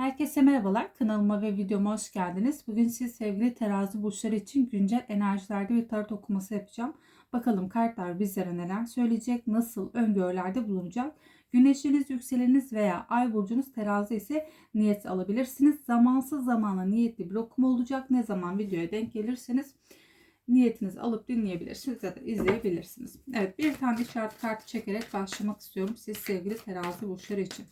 Herkese merhabalar. Kanalıma ve videoma hoş geldiniz. Bugün siz sevgili terazi burçları için güncel enerjilerde bir tarot okuması yapacağım. Bakalım kartlar bizlere neler söyleyecek, nasıl öngörülerde bulunacak. Güneşiniz, yükseleniniz veya ay burcunuz terazi ise niyet alabilirsiniz. Zamansız zamana niyetli bir okuma olacak. Ne zaman videoya denk gelirseniz niyetinizi alıp dinleyebilirsiniz ya da izleyebilirsiniz. Evet bir tane işaret kartı çekerek başlamak istiyorum siz sevgili terazi burçları için.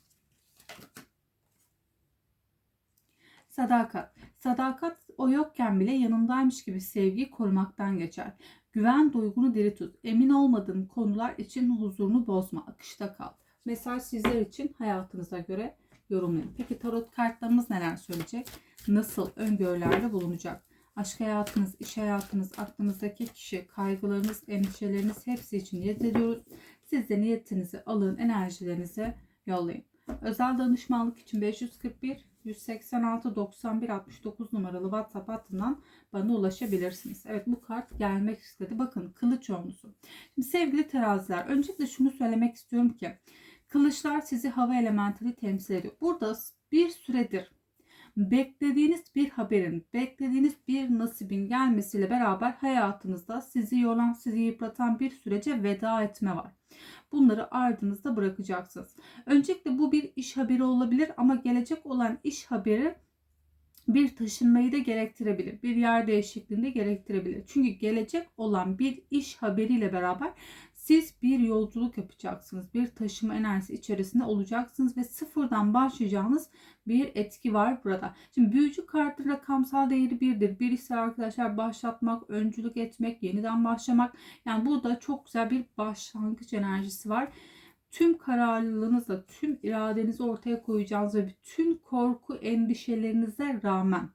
Sadakat. Sadakat o yokken bile yanındaymış gibi sevgiyi korumaktan geçer. Güven duygunu diri tut. Emin olmadığın konular için huzurunu bozma. Akışta kal. Mesaj sizler için hayatınıza göre yorumlayın. Peki tarot kartlarımız neler söyleyecek? Nasıl öngörülerde bulunacak? Aşk hayatınız, iş hayatınız, aklınızdaki kişi, kaygılarınız, endişeleriniz hepsi için niyet ediyoruz. Siz de niyetinizi alın, enerjilerinizi yollayın. Özel danışmanlık için 541 186 91 69 numaralı WhatsApp hattından bana ulaşabilirsiniz. Evet bu kart gelmek istedi. Bakın kılıç olmusu. Şimdi sevgili teraziler öncelikle şunu söylemek istiyorum ki kılıçlar sizi hava elementini temsil ediyor. Burada bir süredir beklediğiniz bir haberin, beklediğiniz bir nasibin gelmesiyle beraber hayatınızda sizi yoran, sizi yıpratan bir sürece veda etme var. Bunları ardınızda bırakacaksınız. Öncelikle bu bir iş haberi olabilir ama gelecek olan iş haberi bir taşınmayı da gerektirebilir. Bir yer değişikliğinde gerektirebilir. Çünkü gelecek olan bir iş haberiyle beraber siz bir yolculuk yapacaksınız. Bir taşıma enerjisi içerisinde olacaksınız ve sıfırdan başlayacağınız bir etki var burada. Şimdi büyücü kartı rakamsal değeri birdir. Birisi arkadaşlar başlatmak, öncülük etmek, yeniden başlamak. Yani burada çok güzel bir başlangıç enerjisi var tüm kararlılığınızla, tüm iradenizi ortaya koyacağınız ve bütün korku, endişelerinize rağmen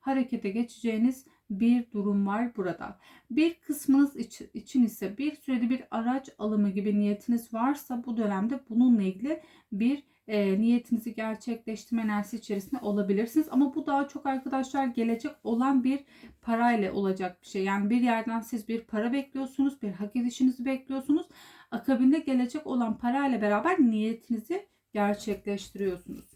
harekete geçeceğiniz bir durum var burada. Bir kısmınız için ise bir sürede bir araç alımı gibi niyetiniz varsa bu dönemde bununla ilgili bir e, niyetinizi gerçekleştirme enerjisi içerisinde olabilirsiniz. Ama bu daha çok arkadaşlar gelecek olan bir parayla olacak bir şey. Yani bir yerden siz bir para bekliyorsunuz, bir hak edişinizi bekliyorsunuz. Akabinde gelecek olan parayla beraber niyetinizi gerçekleştiriyorsunuz.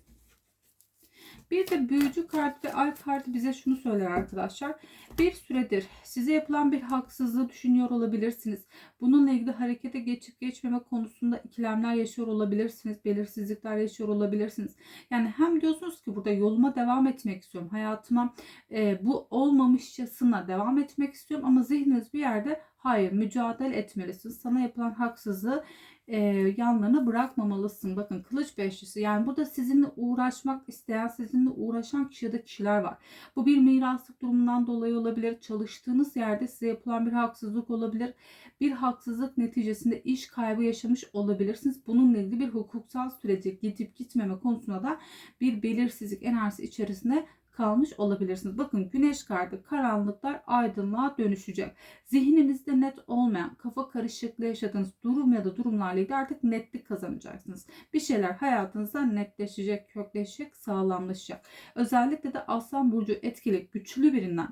Bir de büyücü kart ve ay kartı bize şunu söyler arkadaşlar. Bir süredir size yapılan bir haksızlığı düşünüyor olabilirsiniz. Bununla ilgili harekete geçip geçmeme konusunda ikilemler yaşıyor olabilirsiniz. Belirsizlikler yaşıyor olabilirsiniz. Yani hem diyorsunuz ki burada yoluma devam etmek istiyorum. Hayatıma e, bu olmamışçasına devam etmek istiyorum. Ama zihniniz bir yerde hayır mücadele etmelisin. Sana yapılan haksızlığı e, yanlarına bırakmamalısın. Bakın kılıç beşlisi yani burada sizinle uğraşmak isteyen, sizinle uğraşan kişi ya da kişiler var. Bu bir miraslık durumundan dolayı olabilir. Çalıştığınız yerde size yapılan bir haksızlık olabilir. Bir haksızlık neticesinde iş kaybı yaşamış olabilirsiniz. Bununla ilgili bir hukuksal sürece gidip gitmeme konusunda da bir belirsizlik enerjisi içerisinde kalmış olabilirsiniz. Bakın güneş kartı karanlıklar aydınlığa dönüşecek. Zihninizde net olmayan kafa karışıklığı yaşadığınız durum ya da durumlarla ilgili artık netlik kazanacaksınız. Bir şeyler hayatınızda netleşecek, kökleşecek, sağlamlaşacak. Özellikle de Aslan Burcu etkili güçlü birinden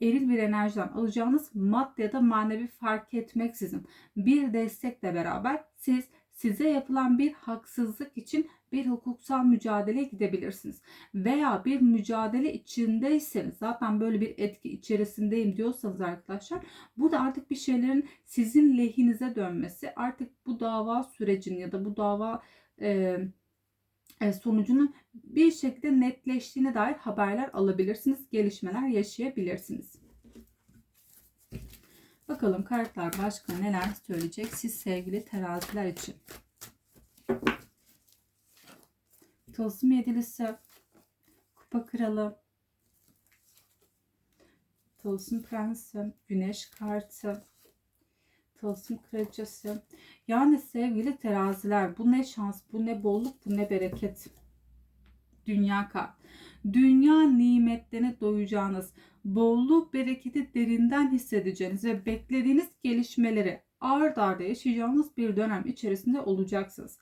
eril bir enerjiden alacağınız madde ya da manevi fark etmeksizin bir destekle beraber siz size yapılan bir haksızlık için bir hukuksal mücadeleye gidebilirsiniz. Veya bir mücadele içindeyseniz zaten böyle bir etki içerisindeyim diyorsanız arkadaşlar burada artık bir şeylerin sizin lehinize dönmesi artık bu dava sürecinin ya da bu dava e, e sonucunun bir şekilde netleştiğine dair haberler alabilirsiniz. Gelişmeler yaşayabilirsiniz. Bakalım kartlar başka neler söyleyecek siz sevgili teraziler için. Tılsım yedilisi, kupa kralı, tılsım prensi, güneş kartı, tılsım kraliçesi. Yani sevgili teraziler bu ne şans, bu ne bolluk, bu ne bereket. Dünya kart. Dünya nimetlerine doyacağınız, bolluk bereketi derinden hissedeceğiniz ve beklediğiniz gelişmeleri ard arda yaşayacağınız bir dönem içerisinde olacaksınız.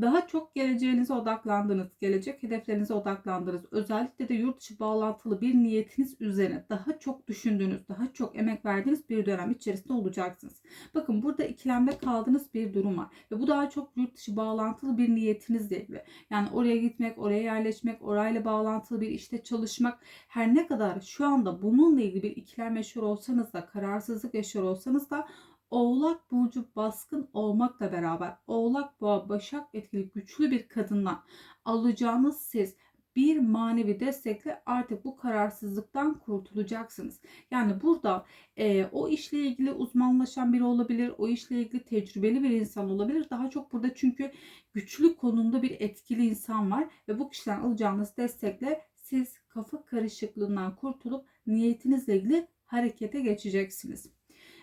Daha çok geleceğinize odaklandınız, gelecek hedeflerinize odaklandınız. Özellikle de yurt dışı bağlantılı bir niyetiniz üzerine daha çok düşündüğünüz, daha çok emek verdiğiniz bir dönem içerisinde olacaksınız. Bakın burada ikilemde kaldığınız bir durum var. Ve bu daha çok yurt dışı bağlantılı bir niyetinizle ilgili. Yani oraya gitmek, oraya yerleşmek, orayla bağlantılı bir işte çalışmak. Her ne kadar şu anda bununla ilgili bir ikilem yaşıyor olsanız da, kararsızlık yaşıyor olsanız da Oğlak burcu baskın olmakla beraber Oğlak Boğa Başak etkili güçlü bir kadından alacağınız siz bir manevi destekle artık bu kararsızlıktan kurtulacaksınız. Yani burada e, o işle ilgili uzmanlaşan biri olabilir, o işle ilgili tecrübeli bir insan olabilir. Daha çok burada çünkü güçlü konumda bir etkili insan var ve bu kişiden alacağınız destekle siz kafa karışıklığından kurtulup niyetinizle ilgili harekete geçeceksiniz.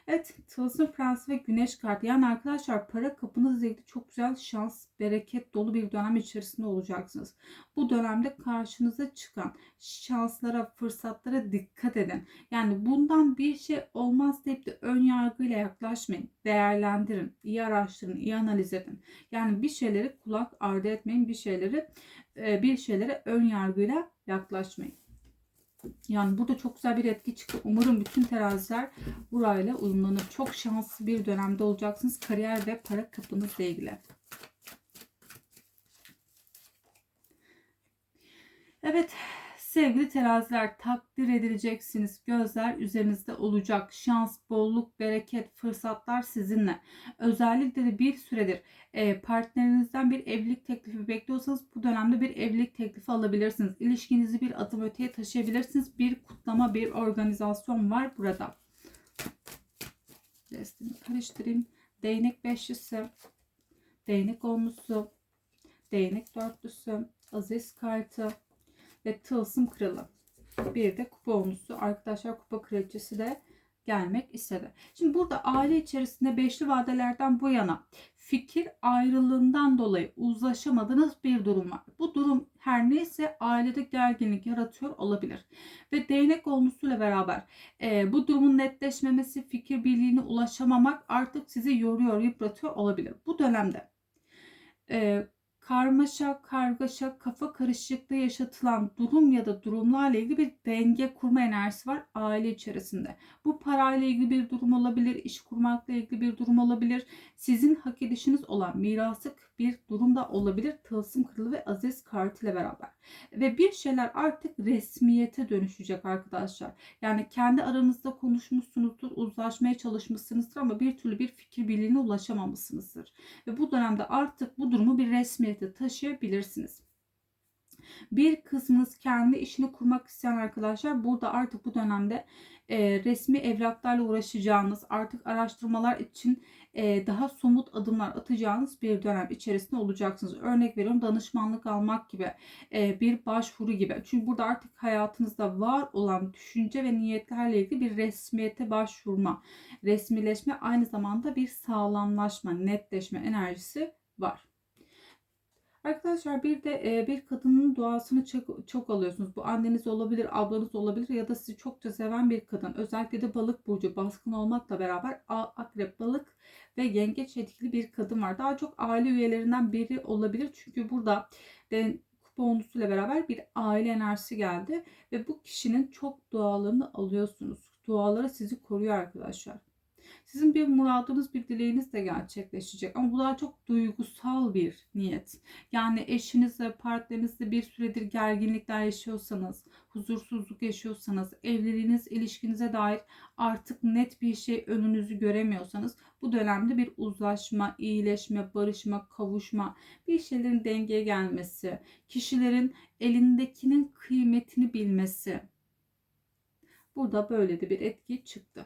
Evet Tılsım Prensi ve Güneş kartı. Yani arkadaşlar para kapınızla ilgili çok güzel şans, bereket dolu bir dönem içerisinde olacaksınız. Bu dönemde karşınıza çıkan şanslara, fırsatlara dikkat edin. Yani bundan bir şey olmaz deyip de ön yargıyla yaklaşmayın. Değerlendirin, iyi araştırın, iyi analiz edin. Yani bir şeyleri kulak ardı etmeyin, bir şeyleri bir şeylere ön yargıyla yaklaşmayın. Yani burada çok güzel bir etki çıktı. Umarım bütün teraziler burayla uyumlanır. Çok şanslı bir dönemde olacaksınız. Kariyer ve para kapınızla ilgili. Evet Sevgili teraziler takdir edileceksiniz. Gözler üzerinizde olacak. Şans, bolluk, bereket, fırsatlar sizinle. Özellikle de bir süredir e, partnerinizden bir evlilik teklifi bekliyorsanız bu dönemde bir evlilik teklifi alabilirsiniz. İlişkinizi bir adım öteye taşıyabilirsiniz. Bir kutlama, bir organizasyon var burada. Destini karıştırayım. Değnek beşlisi, değnek onlusu, değnek dörtlüsü, aziz kartı, ve tılsım kralı. Bir de kupa olmuşsu. Arkadaşlar kupa kraliçesi de gelmek istedi. Şimdi burada aile içerisinde beşli vadelerden bu yana fikir ayrılığından dolayı uzlaşamadığınız bir durum var. Bu durum her neyse ailede gerginlik yaratıyor olabilir. Ve değnek olmuşuyla beraber e, bu durumun netleşmemesi, fikir birliğine ulaşamamak artık sizi yoruyor, yıpratıyor olabilir. Bu dönemde e, karmaşa, kargaşa, kafa karışıklığı yaşatılan durum ya da durumlarla ilgili bir denge kurma enerjisi var aile içerisinde. Bu parayla ilgili bir durum olabilir, iş kurmakla ilgili bir durum olabilir. Sizin hak edişiniz olan mirasık bir durum da olabilir. Tılsım kralı ve aziz kartı ile beraber. Ve bir şeyler artık resmiyete dönüşecek arkadaşlar. Yani kendi aranızda konuşmuşsunuzdur, uzlaşmaya çalışmışsınızdır ama bir türlü bir fikir birliğine ulaşamamışsınızdır. Ve bu dönemde artık bu durumu bir resmiyete taşıyabilirsiniz. Bir kısmınız kendi işini kurmak isteyen arkadaşlar burada artık bu dönemde e, resmi evraklarla uğraşacağınız, artık araştırmalar için e, daha somut adımlar atacağınız bir dönem içerisinde olacaksınız. Örnek veriyorum danışmanlık almak gibi, e, bir başvuru gibi. Çünkü burada artık hayatınızda var olan düşünce ve niyetlerle ilgili bir resmiyete başvurma, resmileşme aynı zamanda bir sağlamlaşma, netleşme enerjisi var. Arkadaşlar bir de e, bir kadının duasını çok, çok alıyorsunuz. Bu anneniz olabilir, ablanız olabilir ya da sizi çokça seven bir kadın. Özellikle de balık burcu baskın olmakla beraber akrep, balık ve yengeç etkili bir kadın var. Daha çok aile üyelerinden biri olabilir. Çünkü burada de, kupa onlusuyla beraber bir aile enerjisi geldi. Ve bu kişinin çok dualarını alıyorsunuz. Duaları sizi koruyor arkadaşlar. Sizin bir muradınız, bir dileğiniz de gerçekleşecek. Ama bu daha çok duygusal bir niyet. Yani eşinizle, partnerinizle bir süredir gerginlikler yaşıyorsanız, huzursuzluk yaşıyorsanız, evliliğiniz, ilişkinize dair artık net bir şey önünüzü göremiyorsanız bu dönemde bir uzlaşma, iyileşme, barışma, kavuşma, bir şeylerin dengeye gelmesi, kişilerin elindekinin kıymetini bilmesi. Burada böyle de bir etki çıktı.